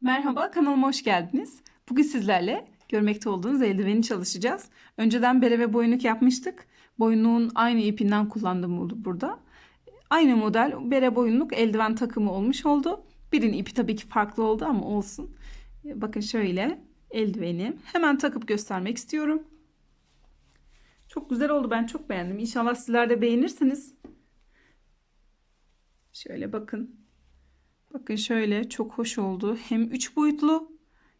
Merhaba, kanalıma hoş geldiniz. Bugün sizlerle görmekte olduğunuz eldiveni çalışacağız. Önceden bere ve boyunluk yapmıştık. Boyunluğun aynı ipinden kullandım bu- burada. Aynı model bere boyunluk eldiven takımı olmuş oldu. Birinin ipi tabii ki farklı oldu ama olsun. Bakın şöyle eldiveni. Hemen takıp göstermek istiyorum. Çok güzel oldu. Ben çok beğendim. İnşallah sizler de beğenirsiniz. Şöyle bakın. Bakın şöyle çok hoş oldu. Hem üç boyutlu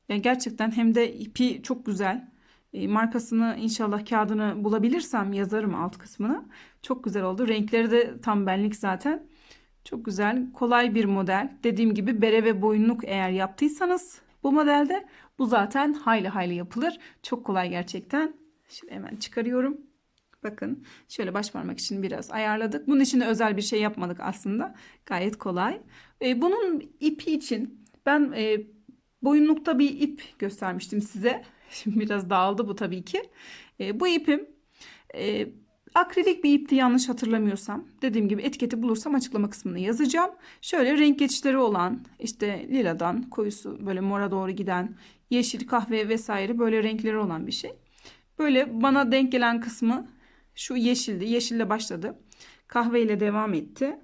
yani gerçekten hem de ipi çok güzel. E, markasını inşallah kağıdını bulabilirsem yazarım alt kısmına. Çok güzel oldu. Renkleri de tam benlik zaten. Çok güzel. Kolay bir model. Dediğim gibi bere ve boyunluk eğer yaptıysanız bu modelde bu zaten hayli hayli yapılır. Çok kolay gerçekten. Şimdi hemen çıkarıyorum. Bakın şöyle baş parmak için biraz ayarladık. Bunun için de özel bir şey yapmadık aslında. Gayet kolay. E, bunun ipi için ben e, boyunlukta bir ip göstermiştim size. Şimdi biraz dağıldı bu tabii ki. E, bu ipim e, akrilik bir ipti yanlış hatırlamıyorsam. Dediğim gibi etiketi bulursam açıklama kısmına yazacağım. Şöyle renk geçişleri olan işte liladan koyusu böyle mora doğru giden yeşil kahve vesaire böyle renkleri olan bir şey. Böyle bana denk gelen kısmı şu yeşildi. Yeşille başladı. Kahveyle devam etti.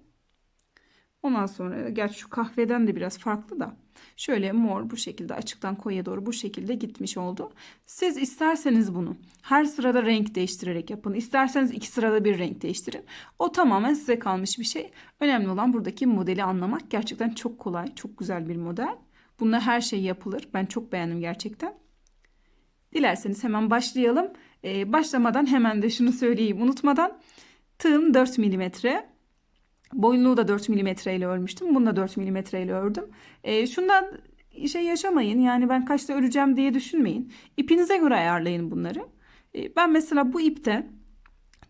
Ondan sonra gerçi şu kahveden de biraz farklı da şöyle mor bu şekilde açıktan koyuya doğru bu şekilde gitmiş oldu. Siz isterseniz bunu her sırada renk değiştirerek yapın. İsterseniz iki sırada bir renk değiştirin. O tamamen size kalmış bir şey. Önemli olan buradaki modeli anlamak. Gerçekten çok kolay, çok güzel bir model. Bununla her şey yapılır. Ben çok beğendim gerçekten. Dilerseniz hemen başlayalım. Ee, başlamadan hemen de şunu söyleyeyim unutmadan. Tığım 4 milimetre. Boyunluğu da 4 milimetre ile örmüştüm. Bunu da 4 milimetre ile ördüm. Ee, şundan şey yaşamayın. Yani ben kaçta öreceğim diye düşünmeyin. İpinize göre ayarlayın bunları. Ee, ben mesela bu ipte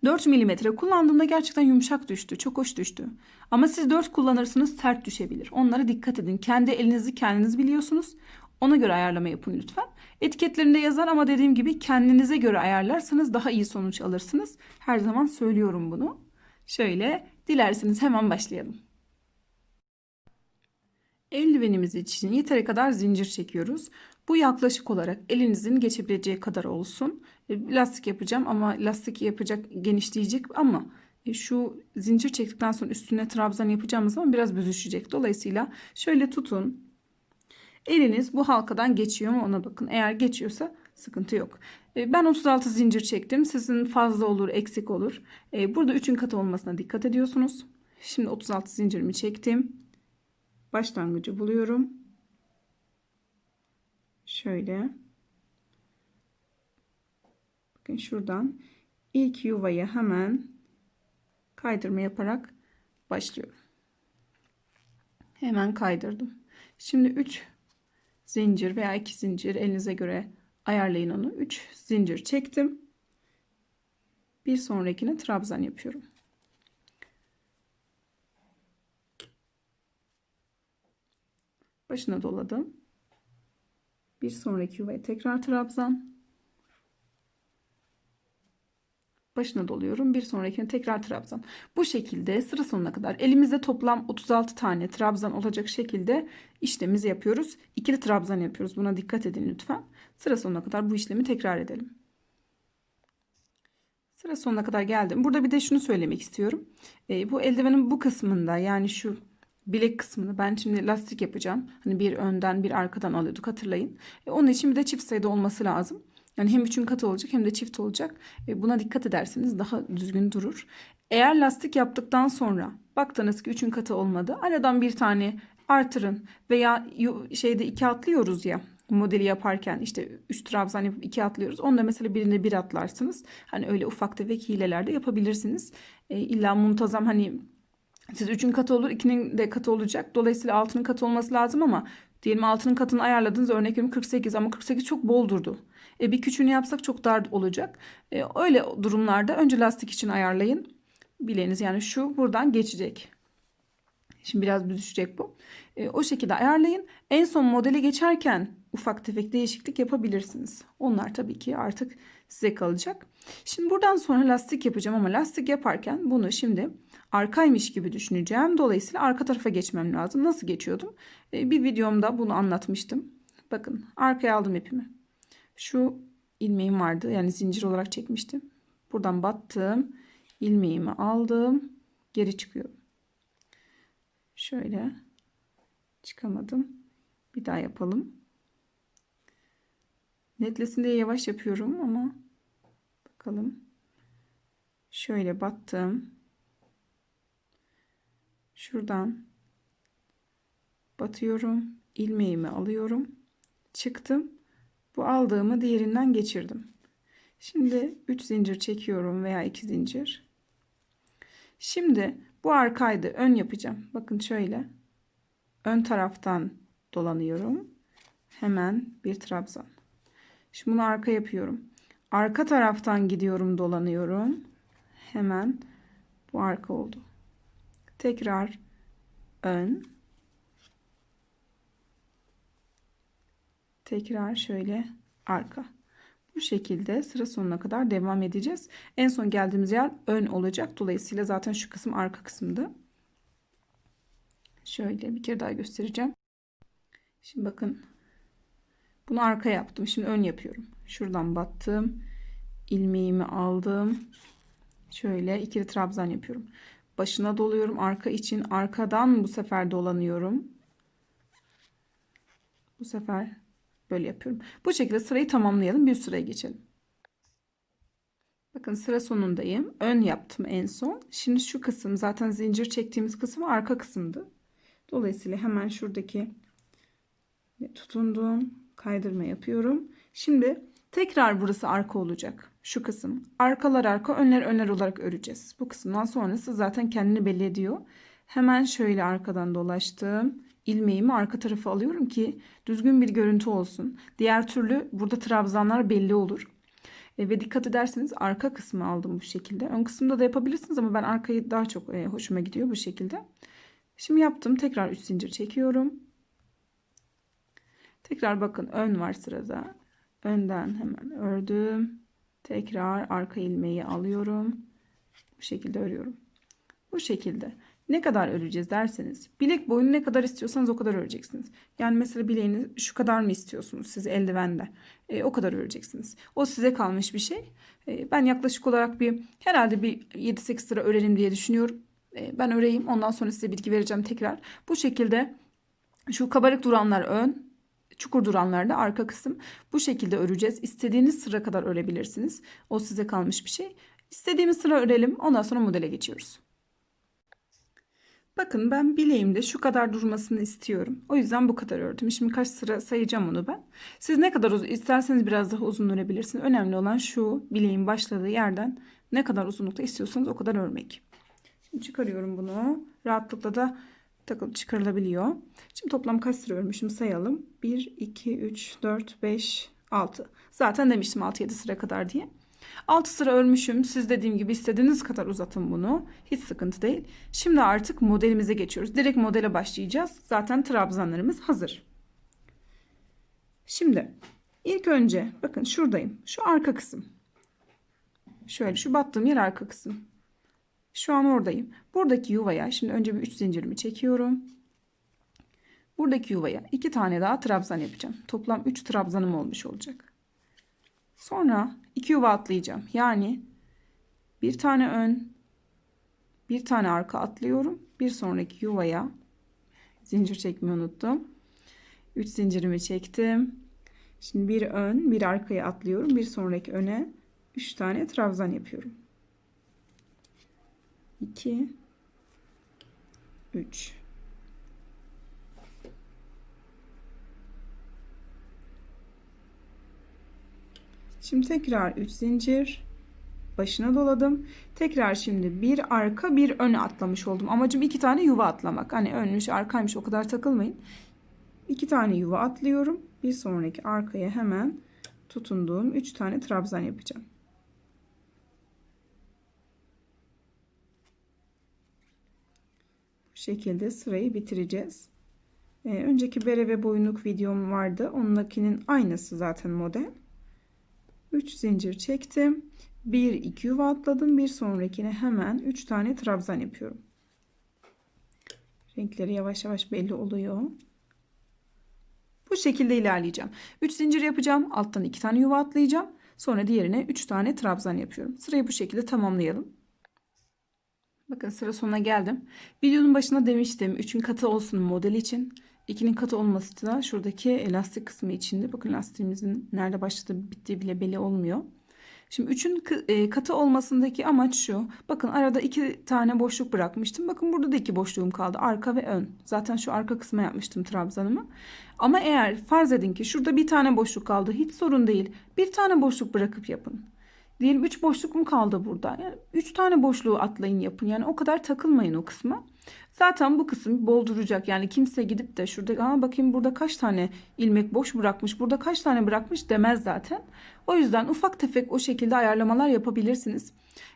4 milimetre kullandığımda gerçekten yumuşak düştü. Çok hoş düştü. Ama siz 4 kullanırsınız sert düşebilir. Onlara dikkat edin. Kendi elinizi kendiniz biliyorsunuz. Ona göre ayarlama yapın lütfen. Etiketlerinde yazar ama dediğim gibi kendinize göre ayarlarsanız daha iyi sonuç alırsınız. Her zaman söylüyorum bunu. Şöyle dilerseniz hemen başlayalım. Eldivenimiz için yeteri kadar zincir çekiyoruz. Bu yaklaşık olarak elinizin geçebileceği kadar olsun. E, Lastik yapacağım ama lastik yapacak genişleyecek ama e, şu zincir çektikten sonra üstüne trabzan yapacağımız zaman biraz büzüşecek. Dolayısıyla şöyle tutun. Eliniz bu halkadan geçiyor mu ona bakın. Eğer geçiyorsa sıkıntı yok. E, Ben 36 zincir çektim. Sizin fazla olur, eksik olur. E, Burada 3'ün katı olmasına dikkat ediyorsunuz. Şimdi 36 zincirimi çektim. Başlangıcı buluyorum. Şöyle. Bakın şuradan ilk yuvaya hemen kaydırma yaparak başlıyorum. Hemen kaydırdım. Şimdi 3 zincir veya 2 zincir elinize göre ayarlayın onu. 3 zincir çektim. Bir sonrakine trabzan yapıyorum. Başına doladım. Bir sonraki yuvaya tekrar trabzan. Başına doluyorum. Bir sonrakine tekrar trabzan. Bu şekilde sıra sonuna kadar elimizde toplam 36 tane trabzan olacak şekilde işlemimizi yapıyoruz. İkili trabzan yapıyoruz. Buna dikkat edin lütfen. Sıra sonuna kadar bu işlemi tekrar edelim. Sıra sonuna kadar geldim. Burada bir de şunu söylemek istiyorum. E, bu eldivenin bu kısmında yani şu bilek kısmını ben şimdi lastik yapacağım. Hani bir önden bir arkadan alıyorduk hatırlayın. E, onun için bir de çift sayıda olması lazım. Yani hem üçün katı olacak hem de çift olacak. E, buna dikkat ederseniz daha düzgün durur. Eğer lastik yaptıktan sonra baktınız ki üçün katı olmadı. Aradan bir tane artırın veya şeyde iki atlıyoruz ya modeli yaparken işte 3 trabzan yapıp 2 atlıyoruz. Onda mesela birinde bir atlarsınız. Hani öyle ufak tefek hileler de yapabilirsiniz. E, illa muntazam hani siz 3'ün katı olur 2'nin de katı olacak. Dolayısıyla 6'nın katı olması lazım ama diyelim 6'nın katını ayarladınız örnek veriyorum 48 ama 48 çok bol durdu. E, bir küçüğünü yapsak çok dar olacak. E, öyle durumlarda önce lastik için ayarlayın. Bileğiniz yani şu buradan geçecek. Şimdi biraz büzüşecek bu. E, o şekilde ayarlayın. En son modele geçerken ufak tefek değişiklik yapabilirsiniz. Onlar tabii ki artık size kalacak. Şimdi buradan sonra lastik yapacağım ama lastik yaparken bunu şimdi arkaymış gibi düşüneceğim. Dolayısıyla arka tarafa geçmem lazım. Nasıl geçiyordum? E, bir videomda bunu anlatmıştım. Bakın arkaya aldım ipimi. Şu ilmeğim vardı. Yani zincir olarak çekmiştim. Buradan battım. ilmeğimi aldım. Geri çıkıyorum. Şöyle çıkamadım. Bir daha yapalım. Netlesin diye yavaş yapıyorum ama bakalım. Şöyle battım. Şuradan batıyorum. ilmeğimi alıyorum. Çıktım. Bu aldığımı diğerinden geçirdim. Şimdi 3 zincir çekiyorum veya 2 zincir. Şimdi bu arkaydı. Ön yapacağım. Bakın şöyle. Ön taraftan dolanıyorum. Hemen bir trabzan. Şimdi bunu arka yapıyorum. Arka taraftan gidiyorum, dolanıyorum. Hemen bu arka oldu. Tekrar ön. Tekrar şöyle arka. Bu şekilde sıra sonuna kadar devam edeceğiz. En son geldiğimiz yer ön olacak. Dolayısıyla zaten şu kısım arka kısımdı. Şöyle bir kere daha göstereceğim. Şimdi bakın. Bunu arka yaptım. Şimdi ön yapıyorum. Şuradan battım. ilmeğimi aldım. Şöyle ikili trabzan yapıyorum. Başına doluyorum arka için. Arkadan bu sefer dolanıyorum. Bu sefer böyle yapıyorum. Bu şekilde sırayı tamamlayalım. Bir sıraya geçelim. Bakın sıra sonundayım. Ön yaptım en son. Şimdi şu kısım zaten zincir çektiğimiz kısım arka kısımdı. Dolayısıyla hemen şuradaki tutundum. Kaydırma yapıyorum. Şimdi tekrar burası arka olacak. Şu kısım. Arkalar arka, önler önler olarak öreceğiz. Bu kısımdan sonrası zaten kendini belli ediyor. Hemen şöyle arkadan dolaştım. İlmeğimi arka tarafa alıyorum ki düzgün bir görüntü olsun. Diğer türlü burada trabzanlar belli olur. E, ve dikkat ederseniz arka kısmı aldım bu şekilde. Ön kısımda da yapabilirsiniz ama ben arkayı daha çok e, hoşuma gidiyor bu şekilde. Şimdi yaptım. Tekrar 3 zincir çekiyorum. Tekrar bakın ön var sırada. Önden hemen ördüm. Tekrar arka ilmeği alıyorum. Bu şekilde örüyorum. Bu şekilde. Ne kadar öreceğiz derseniz bilek boyunu ne kadar istiyorsanız o kadar öreceksiniz. Yani mesela bileğini şu kadar mı istiyorsunuz siz eldivende? E, o kadar öreceksiniz. O size kalmış bir şey. E, ben yaklaşık olarak bir herhalde bir 7-8 sıra örelim diye düşünüyorum. E, ben öreyim ondan sonra size bilgi vereceğim tekrar. Bu şekilde şu kabarık duranlar ön, çukur duranlarda arka kısım bu şekilde öreceğiz. İstediğiniz sıra kadar örebilirsiniz. O size kalmış bir şey. İstediğimiz sıra örelim. Ondan sonra modele geçiyoruz. Bakın ben bileğimde şu kadar durmasını istiyorum. O yüzden bu kadar ördüm. Şimdi kaç sıra sayacağım onu ben. Siz ne kadar uzun isterseniz biraz daha uzun örebilirsiniz. Önemli olan şu bileğin başladığı yerden ne kadar uzunlukta istiyorsanız o kadar örmek. Şimdi çıkarıyorum bunu. Rahatlıkla da takılıp çıkarılabiliyor. Şimdi toplam kaç sıra örmüşüm sayalım. 1, 2, 3, 4, 5, 6. Zaten demiştim 6-7 sıra kadar diye. 6 sıra örmüşüm. Siz dediğim gibi istediğiniz kadar uzatın bunu. Hiç sıkıntı değil. Şimdi artık modelimize geçiyoruz. Direkt modele başlayacağız. Zaten trabzanlarımız hazır. Şimdi ilk önce bakın şuradayım. Şu arka kısım. Şöyle şu battığım yer arka kısım. Şu an oradayım. Buradaki yuvaya şimdi önce bir 3 zincirimi çekiyorum. Buradaki yuvaya iki tane daha trabzan yapacağım. Toplam 3 trabzanım olmuş olacak. Sonra iki yuva atlayacağım. Yani bir tane ön, bir tane arka atlıyorum. Bir sonraki yuvaya zincir çekmeyi unuttum. 3 zincirimi çektim. Şimdi bir ön, bir arkaya atlıyorum. Bir sonraki öne 3 tane trabzan yapıyorum. 2 3 Şimdi tekrar 3 zincir başına doladım. Tekrar şimdi bir arka bir öne atlamış oldum. Amacım iki tane yuva atlamak. Hani önmüş arkaymış o kadar takılmayın. İki tane yuva atlıyorum. Bir sonraki arkaya hemen tutunduğum 3 tane trabzan yapacağım. Bu şekilde sırayı bitireceğiz. Ee, önceki bere ve boyunluk videom vardı. Onunakinin aynısı zaten model. 3 zincir çektim. 1 2 yuva atladım. Bir sonrakine hemen 3 tane trabzan yapıyorum. Renkleri yavaş yavaş belli oluyor. Bu şekilde ilerleyeceğim. 3 zincir yapacağım. Alttan 2 tane yuva atlayacağım. Sonra diğerine 3 tane trabzan yapıyorum. Sırayı bu şekilde tamamlayalım. Bakın sıra sonuna geldim. Videonun başında demiştim 3'ün katı olsun model için. 2'nin katı olması da şuradaki elastik kısmı içinde. Bakın lastiğimizin nerede başladığı bittiği bile belli olmuyor. Şimdi 3'ün e, katı olmasındaki amaç şu. Bakın arada 2 tane boşluk bırakmıştım. Bakın burada da 2 boşluğum kaldı. Arka ve ön. Zaten şu arka kısma yapmıştım trabzanımı. Ama eğer farz edin ki şurada bir tane boşluk kaldı. Hiç sorun değil. Bir tane boşluk bırakıp yapın. Diyelim 3 boşluk mu kaldı burada? Yani 3 tane boşluğu atlayın yapın. Yani o kadar takılmayın o kısma. Zaten bu kısım bol duracak. Yani kimse gidip de şurada Aa, bakayım burada kaç tane ilmek boş bırakmış, burada kaç tane bırakmış demez zaten. O yüzden ufak tefek o şekilde ayarlamalar yapabilirsiniz.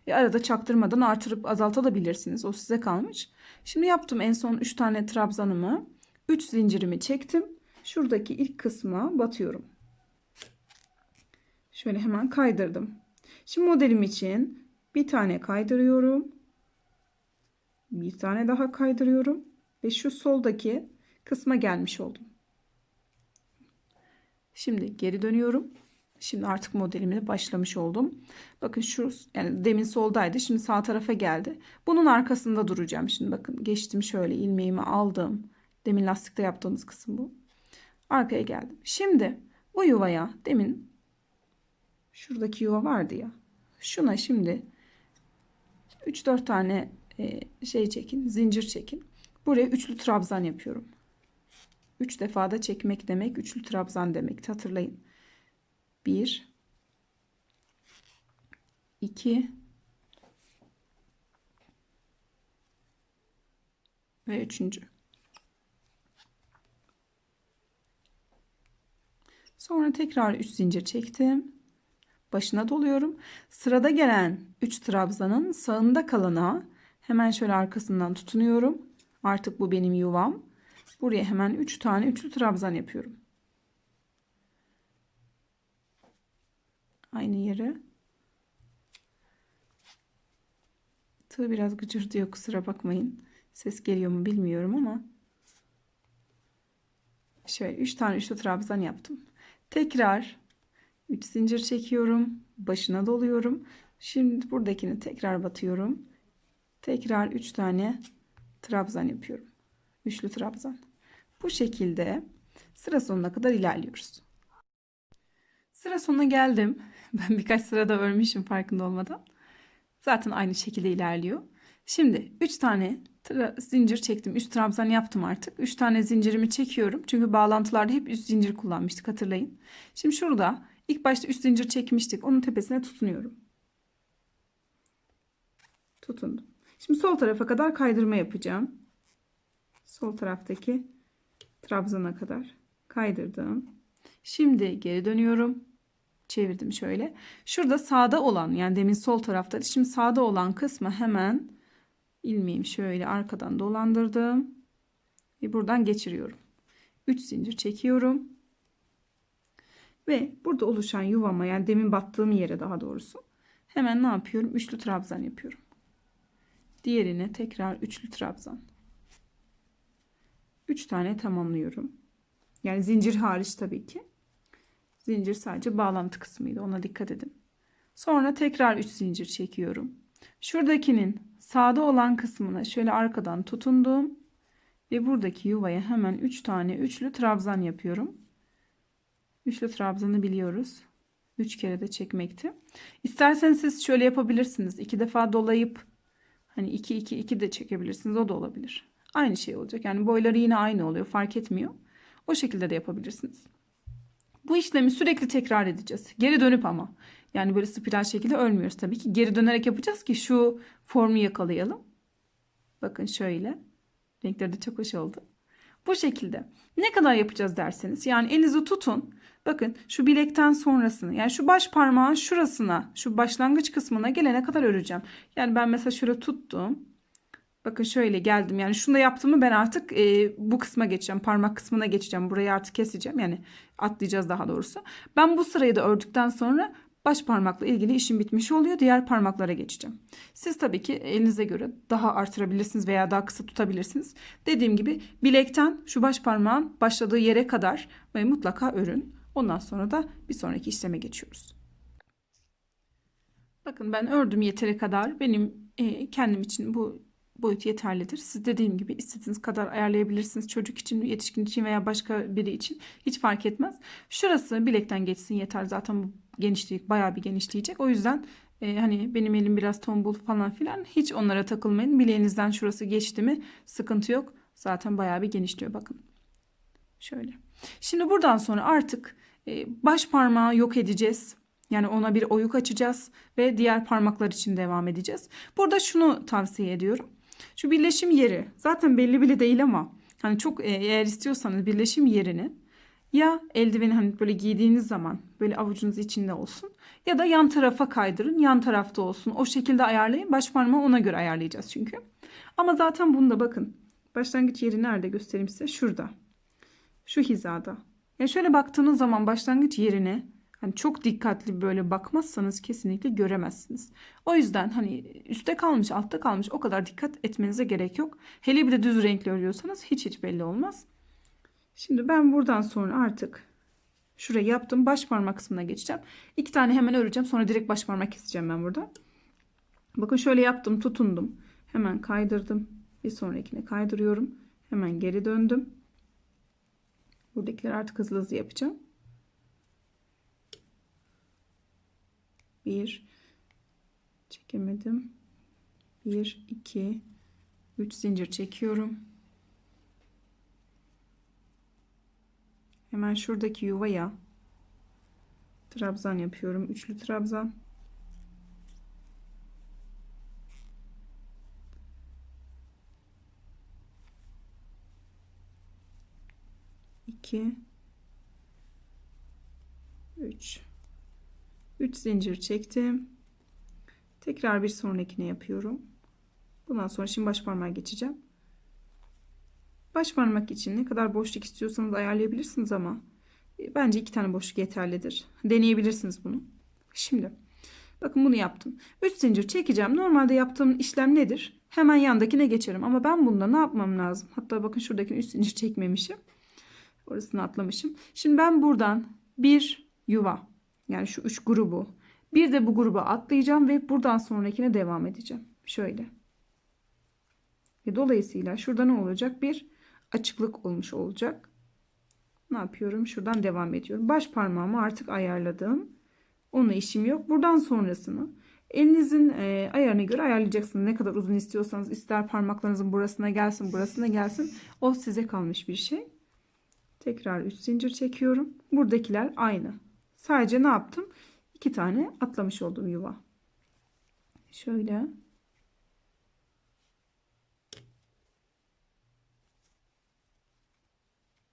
E, arada çaktırmadan artırıp azaltabilirsiniz. O size kalmış. Şimdi yaptım en son 3 tane trabzanımı. 3 zincirimi çektim. Şuradaki ilk kısma batıyorum. Şöyle hemen kaydırdım. Şimdi modelim için bir tane kaydırıyorum. Bir tane daha kaydırıyorum. Ve şu soldaki kısma gelmiş oldum. Şimdi geri dönüyorum. Şimdi artık modelimle başlamış oldum. Bakın şu yani demin soldaydı. Şimdi sağ tarafa geldi. Bunun arkasında duracağım. Şimdi bakın geçtim şöyle ilmeğimi aldım. Demin lastikte yaptığımız kısım bu. Arkaya geldim. Şimdi bu yuvaya demin şuradaki yuva vardı ya. Şuna şimdi 3-4 tane e, şey çekin, zincir çekin. Buraya üçlü trabzan yapıyorum. 3 defada çekmek demek, üçlü trabzan demek. Hatırlayın. 1 2 ve üçüncü. Sonra tekrar 3 zincir çektim. Başına doluyorum. Sırada gelen 3 trabzanın sağında kalana hemen şöyle arkasından tutunuyorum. Artık bu benim yuvam. Buraya hemen 3 tane üçlü trabzan yapıyorum. Aynı yere. Tığ biraz gıcırdıyor kusura bakmayın. Ses geliyor mu bilmiyorum ama. Şöyle 3 tane üçlü trabzan yaptım. Tekrar 3 zincir çekiyorum. Başına doluyorum. Şimdi buradakini tekrar batıyorum. Tekrar 3 tane trabzan yapıyorum. Üçlü trabzan. Bu şekilde sıra sonuna kadar ilerliyoruz. Sıra sonuna geldim. Ben birkaç sırada örmüşüm farkında olmadan. Zaten aynı şekilde ilerliyor. Şimdi 3 tane zincir çektim. 3 trabzan yaptım artık. 3 tane zincirimi çekiyorum. Çünkü bağlantılarda hep 3 zincir kullanmıştık hatırlayın. Şimdi şurada ilk başta 3 zincir çekmiştik. Onun tepesine tutunuyorum. Tutundum. Şimdi sol tarafa kadar kaydırma yapacağım. Sol taraftaki trabzana kadar kaydırdım. Şimdi geri dönüyorum. Çevirdim şöyle. Şurada sağda olan yani demin sol tarafta. Şimdi sağda olan kısmı hemen ilmeğimi şöyle arkadan dolandırdım. Ve buradan geçiriyorum. 3 zincir çekiyorum. Ve burada oluşan yuvama yani demin battığım yere daha doğrusu hemen ne yapıyorum? Üçlü trabzan yapıyorum. Diğerine tekrar üçlü trabzan. 3 tane tamamlıyorum. Yani zincir hariç tabii ki. Zincir sadece bağlantı kısmıydı. Ona dikkat edin. Sonra tekrar 3 zincir çekiyorum. Şuradakinin sağda olan kısmına şöyle arkadan tutundum. Ve buradaki yuvaya hemen 3 tane üçlü trabzan yapıyorum. Üçlü trabzanı biliyoruz. 3 kere de çekmekti. İsterseniz siz şöyle yapabilirsiniz. 2 defa dolayıp hani 2 2 2 de çekebilirsiniz. O da olabilir. Aynı şey olacak. Yani boyları yine aynı oluyor. Fark etmiyor. O şekilde de yapabilirsiniz. Bu işlemi sürekli tekrar edeceğiz. Geri dönüp ama. Yani böyle spiral şekilde örmüyoruz tabii ki. Geri dönerek yapacağız ki şu formu yakalayalım. Bakın şöyle. Renkleri de çok hoş oldu. Bu şekilde. Ne kadar yapacağız derseniz. Yani elinizi tutun. Bakın şu bilekten sonrasını yani şu baş parmağın şurasına şu başlangıç kısmına gelene kadar öreceğim. Yani ben mesela şöyle tuttum. Bakın şöyle geldim. Yani şunu da yaptığımı ben artık e, bu kısma geçeceğim. Parmak kısmına geçeceğim. Burayı artık keseceğim. Yani atlayacağız daha doğrusu. Ben bu sırayı da ördükten sonra baş parmakla ilgili işim bitmiş oluyor. Diğer parmaklara geçeceğim. Siz tabii ki elinize göre daha artırabilirsiniz veya daha kısa tutabilirsiniz. Dediğim gibi bilekten şu baş parmağın başladığı yere kadar ve mutlaka örün. Ondan sonra da bir sonraki işleme geçiyoruz. Bakın ben ördüm yeteri kadar. Benim e, kendim için bu boyut yeterlidir. Siz dediğim gibi istediğiniz kadar ayarlayabilirsiniz. Çocuk için, yetişkin için veya başka biri için hiç fark etmez. Şurası bilekten geçsin yeter. Zaten bu genişlik bayağı bir genişleyecek. O yüzden e, hani benim elim biraz tombul falan filan hiç onlara takılmayın. Bileğinizden şurası geçti mi sıkıntı yok. Zaten bayağı bir genişliyor bakın. Şöyle. Şimdi buradan sonra artık e, baş parmağı yok edeceğiz. Yani ona bir oyuk açacağız ve diğer parmaklar için devam edeceğiz. Burada şunu tavsiye ediyorum. Şu birleşim yeri zaten belli bile değil ama hani çok e, eğer istiyorsanız birleşim yerini ya eldiveni hani böyle giydiğiniz zaman böyle avucunuz içinde olsun ya da yan tarafa kaydırın yan tarafta olsun. O şekilde ayarlayın. Baş parmağı ona göre ayarlayacağız çünkü. Ama zaten bunda bakın başlangıç yeri nerede göstereyim size şurada. Şu hizada. Ya şöyle baktığınız zaman başlangıç yerine hani çok dikkatli böyle bakmazsanız kesinlikle göremezsiniz. O yüzden hani üstte kalmış, altta kalmış o kadar dikkat etmenize gerek yok. Hele bir de düz renkli örüyorsanız hiç hiç belli olmaz. Şimdi ben buradan sonra artık şurayı yaptım. Baş parmak kısmına geçeceğim. İki tane hemen öreceğim. Sonra direkt baş parmak keseceğim ben burada. Bakın şöyle yaptım, tutundum. Hemen kaydırdım. Bir sonrakine kaydırıyorum. Hemen geri döndüm. Buradakileri artık hızlı hızlı yapacağım. Bir çekemedim. Bir, iki, üç zincir çekiyorum. Hemen şuradaki yuvaya trabzan yapıyorum. Üçlü trabzan. İki, üç. 3 zincir çektim. Tekrar bir sonrakine yapıyorum. Bundan sonra şimdi baş parmağa geçeceğim. Baş parmak için ne kadar boşluk istiyorsanız ayarlayabilirsiniz ama e, bence iki tane boşluk yeterlidir. Deneyebilirsiniz bunu. Şimdi bakın bunu yaptım. 3 zincir çekeceğim. Normalde yaptığım işlem nedir? Hemen yandakine geçerim. Ama ben bunda ne yapmam lazım? Hatta bakın şuradaki 3 zincir çekmemişim. Orasını atlamışım. Şimdi ben buradan bir yuva yani şu üç grubu. Bir de bu gruba atlayacağım ve buradan sonrakine devam edeceğim. Şöyle. Ve dolayısıyla şurada ne olacak? Bir açıklık olmuş olacak. Ne yapıyorum? Şuradan devam ediyorum. Baş parmağımı artık ayarladım. Onunla işim yok. Buradan sonrasını elinizin e, ayarına göre ayarlayacaksınız. Ne kadar uzun istiyorsanız ister parmaklarınızın burasına gelsin burasına gelsin. O size kalmış bir şey. Tekrar 3 zincir çekiyorum. Buradakiler aynı. Sadece ne yaptım? İki tane atlamış oldum yuva. Şöyle.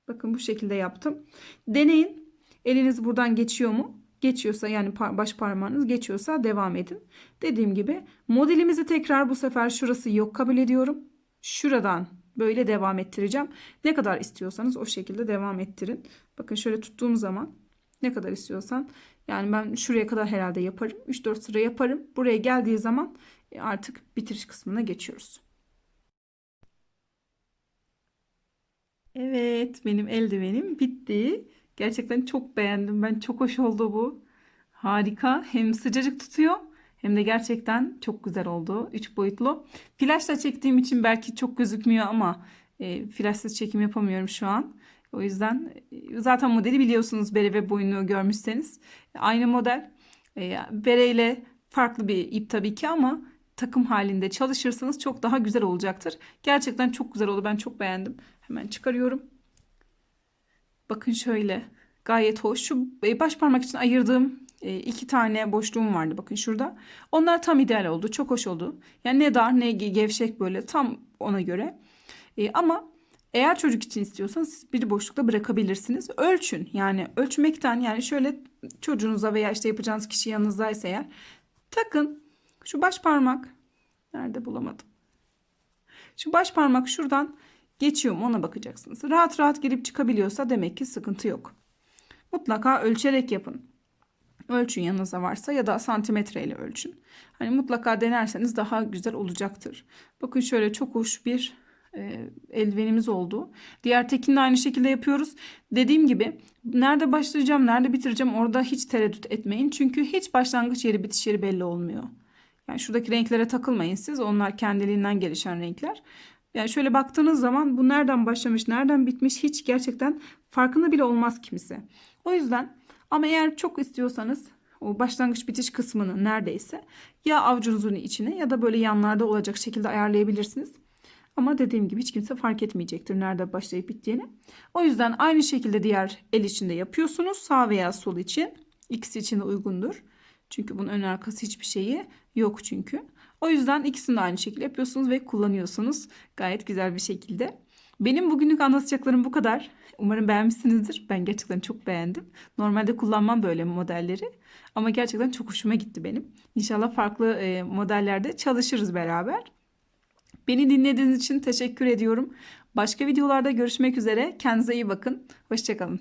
Bakın bu şekilde yaptım. Deneyin. Eliniz buradan geçiyor mu? Geçiyorsa yani baş parmağınız geçiyorsa devam edin. Dediğim gibi modelimizi tekrar bu sefer şurası yok kabul ediyorum. Şuradan böyle devam ettireceğim. Ne kadar istiyorsanız o şekilde devam ettirin. Bakın şöyle tuttuğum zaman ne kadar istiyorsan. Yani ben şuraya kadar herhalde yaparım. 3-4 sıra yaparım. Buraya geldiği zaman e, artık bitiriş kısmına geçiyoruz. Evet benim eldivenim bitti. Gerçekten çok beğendim. Ben çok hoş oldu bu. Harika. Hem sıcacık tutuyor hem de gerçekten çok güzel oldu. 3 boyutlu. Flaşla çektiğim için belki çok gözükmüyor ama e, flaşsız çekim yapamıyorum şu an. O yüzden e, zaten modeli biliyorsunuz bere ve boyunu görmüşseniz. Aynı model. E, bere ile farklı bir ip tabii ki ama takım halinde çalışırsanız çok daha güzel olacaktır. Gerçekten çok güzel oldu. Ben çok beğendim. Hemen çıkarıyorum. Bakın şöyle. Gayet hoş. Şu e, baş parmak için ayırdığım iki tane boşluğum vardı. Bakın şurada. Onlar tam ideal oldu. Çok hoş oldu. Yani ne dar ne gevşek böyle tam ona göre. Ama eğer çocuk için istiyorsanız bir boşlukta bırakabilirsiniz. Ölçün. Yani ölçmekten yani şöyle çocuğunuza veya işte yapacağınız kişi yanınızdaysa eğer takın. Şu baş parmak nerede bulamadım. Şu baş parmak şuradan geçiyor mu ona bakacaksınız. Rahat rahat girip çıkabiliyorsa demek ki sıkıntı yok. Mutlaka ölçerek yapın. ölçün yanınızda varsa ya da santimetreyle ölçün. Hani mutlaka denerseniz daha güzel olacaktır. Bakın şöyle çok hoş bir e, eldivenimiz oldu. Diğer tekini de aynı şekilde yapıyoruz. Dediğim gibi nerede başlayacağım, nerede bitireceğim orada hiç tereddüt etmeyin. Çünkü hiç başlangıç yeri, bitiş yeri belli olmuyor. Yani şuradaki renklere takılmayın siz. Onlar kendiliğinden gelişen renkler. Yani şöyle baktığınız zaman bu nereden başlamış, nereden bitmiş hiç gerçekten farkında bile olmaz kimse. O yüzden ama eğer çok istiyorsanız o başlangıç bitiş kısmını neredeyse ya avucunuzun içine ya da böyle yanlarda olacak şekilde ayarlayabilirsiniz. Ama dediğim gibi hiç kimse fark etmeyecektir nerede başlayıp bittiğini. O yüzden aynı şekilde diğer el içinde yapıyorsunuz. Sağ veya sol için. İkisi için de uygundur. Çünkü bunun ön arkası hiçbir şeyi yok çünkü. O yüzden ikisini de aynı şekilde yapıyorsunuz ve kullanıyorsunuz. Gayet güzel bir şekilde. Benim bugünlük anlatacaklarım bu kadar. Umarım beğenmişsinizdir. Ben gerçekten çok beğendim. Normalde kullanmam böyle modelleri. Ama gerçekten çok hoşuma gitti benim. İnşallah farklı e, modellerde çalışırız beraber. Beni dinlediğiniz için teşekkür ediyorum. Başka videolarda görüşmek üzere. Kendinize iyi bakın. Hoşçakalın.